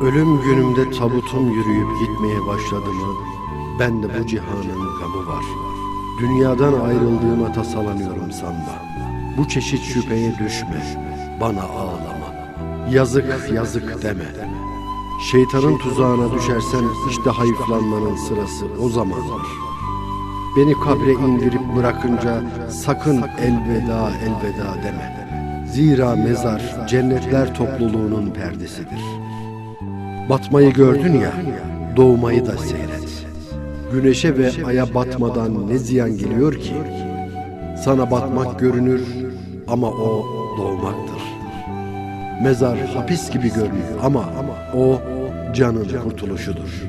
Ölüm günümde tabutum yürüyüp gitmeye başladı mı, ben de bu cihanın gamı var. Dünyadan ayrıldığıma tasalanıyorum sanma. Bu çeşit şüpheye düşme, bana ağlama. Yazık yazık deme. Şeytanın tuzağına düşersen işte hayıflanmanın sırası o zamandır. Beni kabre indirip bırakınca sakın elveda elveda deme. Zira mezar cennetler topluluğunun perdesidir. Batmayı gördün ya, doğmayı da seyret. Güneşe ve aya batmadan ne ziyan geliyor ki? Sana batmak görünür ama o doğmaktır. Mezar hapis gibi görünür ama o canın kurtuluşudur.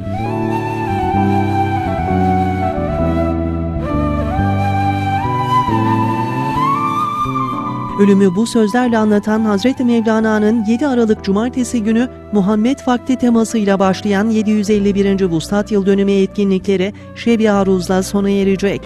Ölümü bu sözlerle anlatan Hazreti Mevlana'nın 7 Aralık Cumartesi günü Muhammed Vakti temasıyla başlayan 751. Vuslat Yıl Dönümü etkinlikleri Şebi Aruz'la sona erecek.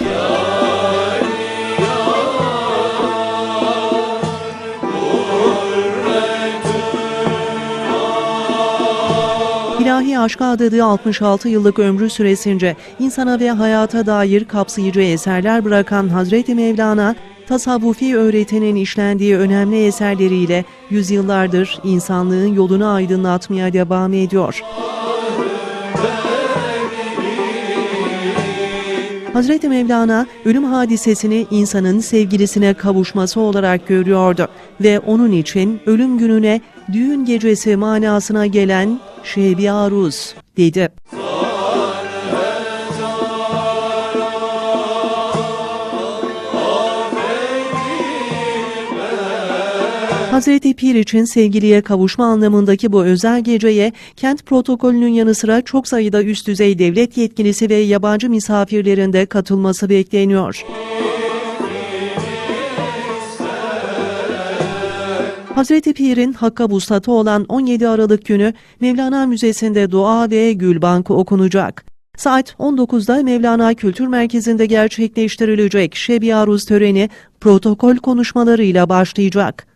İlahi aşka adadığı 66 yıllık ömrü süresince insana ve hayata dair kapsayıcı eserler bırakan Hazreti Mevlana, tasavvufi öğretinin işlendiği önemli eserleriyle yüzyıllardır insanlığın yolunu aydınlatmaya devam ediyor. Hazreti Mevlana ölüm hadisesini insanın sevgilisine kavuşması olarak görüyordu ve onun için ölüm gününe düğün gecesi manasına gelen Şebi Aruz dedi. Hazreti Pir için sevgiliye kavuşma anlamındaki bu özel geceye kent protokolünün yanı sıra çok sayıda üst düzey devlet yetkilisi ve yabancı misafirlerin de katılması bekleniyor. Hazreti Pir'in Hakka Vuslatı olan 17 Aralık günü Mevlana Müzesi'nde dua ve gül bankı okunacak. Saat 19'da Mevlana Kültür Merkezi'nde gerçekleştirilecek Şebi Aruz töreni protokol konuşmalarıyla başlayacak.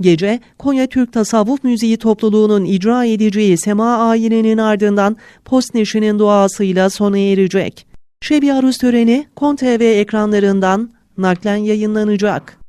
Gece Konya Türk Tasavvuf Müziği topluluğunun icra edeceği Sema ayininin ardından Postneşi'nin duasıyla sona erecek. Şebi Aruz töreni Kon TV ekranlarından naklen yayınlanacak.